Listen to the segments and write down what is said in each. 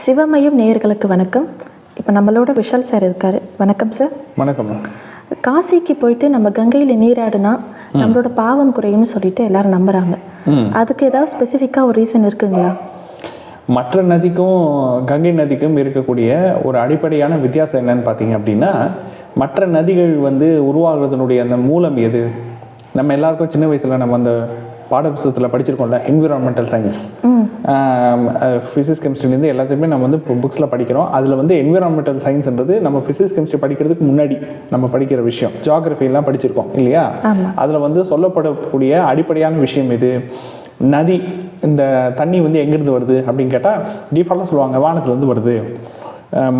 சிவமயம் நேயர்களுக்கு வணக்கம். இப்போ நம்மளோட விஷால் சார் இருக்காரு. வணக்கம் சார். வணக்கம் காசிக்கு போயிட்டு நம்ம கங்கையில் நீராடினா நம்மளோட பாவம் குறையும்னு சொல்லிட்டு எல்லாரும் நம்புறாங்க. அதுக்கு ஏதாவது ஸ்பெசிஃபிக்காக ஒரு ரீசன் இருக்குங்களா? மற்ற நதிக்கும் கங்கை நதிக்கும் இருக்கக்கூடிய ஒரு அடிப்படையான வித்தியாசம் என்னன்னு பார்த்தீங்க அப்படின்னா மற்ற நதிகள் வந்து உருவாகிறதுனுடைய அந்த மூலம் எது? நம்ம எல்லாருக்கும் சின்ன வயசில் நம்ம அந்த பாடப்புத்தகத்தில் படிச்சிருக்கோம்ல என்விரான்மெண்டல் சயின்ஸ் ஃபிசிக்ஸ் கெமிஸ்ட்ரிலேருந்து எல்லாத்தையுமே நம்ம வந்து புக்ஸில் படிக்கிறோம். அதில் வந்து என்விரான்மெண்டல் சயின்ஸ்ன்றது நம்ம ஃபிசிக்ஸ் கெமிஸ்ட்ரி படிக்கிறதுக்கு முன்னாடி நம்ம படிக்கிற விஷயம். ஜியாகிரஃபிலாம் படிச்சிருக்கோம் இல்லையா? அதில் வந்து சொல்லப்படக்கூடிய அடிப்படையான விஷயம் எது? நதி இந்த தண்ணி வந்து எங்கேருந்து வருது அப்படின்னு கேட்டால் டிஃபால்ட்டாக சொல்லுவாங்க வானத்துலேருந்து வருது.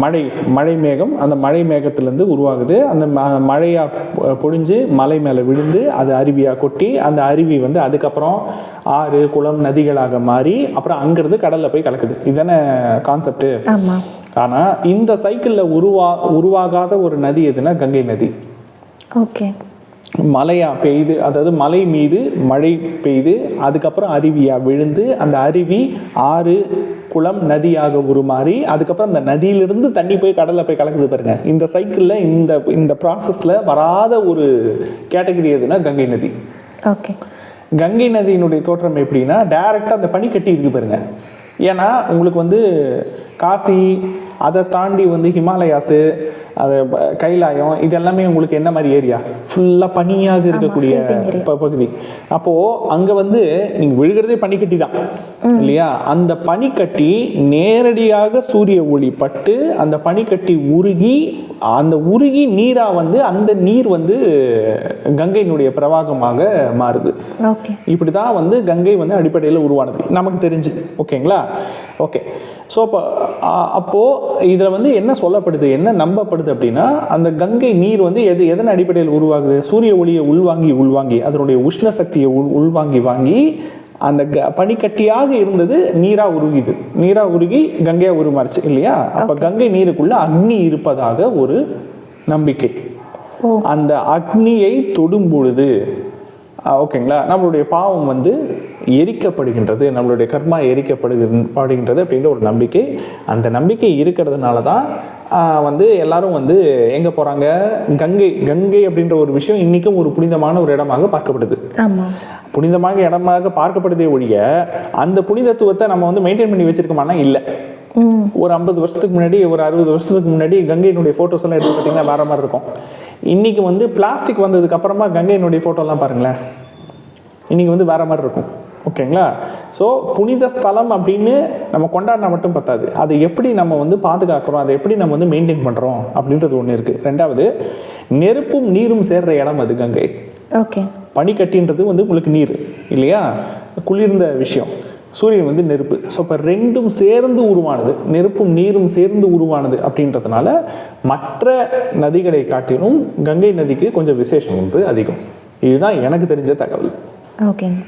மழை மழை மேகம் அந்த மழை மேகத்திலேருந்து உருவாகுது. அந்த மழையாக பொழிஞ்சு மலை மேலே விழுந்து அது அருவியாக கொட்டி அந்த அருவி வந்து அதுக்கப்புறம் ஆறு குளம் நதிகளாக மாறி அப்புறம் அங்கேருந்து கடலில் போய் கலக்குது. இதுதானே கான்செப்ட்டு ஆமாம் ஆனால் இந்த சைக்கிளில் உருவா உருவாகாத ஒரு நதி எதுனா கங்கை நதி. ஓகே. மழையா பெய்து அதாவது மலை மீது மழை பெய்து அதுக்கப்புறம் அருவியா விழுந்து அந்த அருவி ஆறு குளம் நதியாக உருமாறி அதுக்கப்புறம் அந்த நதியிலிருந்து தண்ணி போய் கடல்ல போய் கலக்குது பாருங்க. இந்த சைக்கிளில் இந்த இந்த ப்ராசஸில் வராத ஒரு கேட்டகரி எதுனா கங்கை நதி. ஓகே கங்கை நதியினுடைய தோற்றம் எப்படின்னா டைரெக்டாக அந்த பனி கட்டி இருக்கு பாருங்க. ஏன்னா உங்களுக்கு வந்து காசி அதை தாண்டி வந்து ஹிமாலயாஸு அது கைலாயம் இது எல்லாமே உங்களுக்கு என்ன மாதிரி ஏரியா? ஃபுல்லாக பனியாக இருக்கக்கூடிய பகுதி. அப்போது அங்கே வந்து நீங்கள் விழுகிறதே பனிக்கட்டி தான் இல்லையா? அந்த பனிக்கட்டி நேரடியாக சூரிய ஒளி பட்டு அந்த பனிக்கட்டி உருகி அந்த உருகி நீராக வந்து அந்த நீர் வந்து கங்கையினுடைய பிரவாகமாக மாறுது. இப்படி தான் வந்து கங்கை வந்து அடிப்படையில் உருவானது. நமக்கு தெரிஞ்சு ஓகேங்களா? ஓகே ஸோ அப்போ அப்போது இதில் வந்து என்ன சொல்லப்படுது என்ன நம்பப்படுது அப்படின்னா அந்த கங்கை நீர் வந்து எது எதன் அடிப்படையில் உருவாகுது? சூரிய ஒளியை உள்வாங்கி உள்வாங்கி அதனுடைய உஷ்ண சக்தியை உள் உள்வாங்கி வாங்கி அந்த க பனிக்கட்டியாக இருந்தது நீரா உருகிது. நீரா உருகி கங்கையா உருமாறுச்சு இல்லையா? அப்போ கங்கை நீருக்குள்ள அக்னி இருப்பதாக ஒரு நம்பிக்கை. அந்த அக்னியை தொடும் பொழுது ஓகேங்களா? நம்மளுடைய பாவம் வந்து எரிக்கப்படுகின்றது நம்மளுடைய கர்மா எரிக்கப்படுகிறது படுகின்றது அப்படின்ற ஒரு நம்பிக்கை. அந்த நம்பிக்கை இருக்கிறதுனால தான் வந்து எல்லாரும் வந்து எங்கே போகிறாங்க கங்கை கங்கை அப்படின்ற ஒரு விஷயம் இன்றைக்கும் ஒரு புனிதமான ஒரு இடமாக பார்க்கப்படுது. புனிதமாக இடமாக பார்க்கப்படுதே ஒழிய அந்த புனிதத்துவத்தை நம்ம வந்து மெயின்டைன் பண்ணி வச்சிருக்கோமானா இல்லை. ஒரு ஐம்பது வருஷத்துக்கு முன்னாடி ஒரு அறுபது வருஷத்துக்கு முன்னாடி கங்கையினுடைய ஃபோட்டோஸ் எல்லாம் எடுத்து பார்த்தீங்கன்னா வேற மாதிரி இருக்கும். இன்னைக்கு வந்து பிளாஸ்டிக் வந்ததுக்கு அப்புறமா கங்கையினுடைய ஃபோட்டோலாம் பாருங்களேன். இன்னைக்கு வந்து வேற மாதிரி இருக்கும். ஓகேங்களா? ஸோ புனித ஸ்தலம் அப்படின்னு நம்ம கொண்டாடினா மட்டும் பத்தாது. அதை எப்படி நம்ம வந்து பாதுகாக்கிறோம்? அதை எப்படி நம்ம வந்து மெயின்டைன் பண்ணுறோம் அப்படின்றது ஒன்று இருக்குது ரெண்டாவது நெருப்பும் நீரும் சேர்ற இடம் அது கங்கை. ஓகே. பனிக்கட்டின்றது வந்து உங்களுக்கு நீர் இல்லையா? குளிர்ந்த விஷயம். சூரியன் வந்து நெருப்பு. ஸோ இப்போ ரெண்டும் சேர்ந்து உருவானது. நெருப்பும் நீரும் சேர்ந்து உருவானது அப்படின்றதுனால மற்ற நதிகளை காட்டிலும் கங்கை நதிக்கு கொஞ்சம் விசேஷம் வந்து அதிகம். இதுதான் எனக்கு தெரிஞ்ச தகவல். ஓகேங்க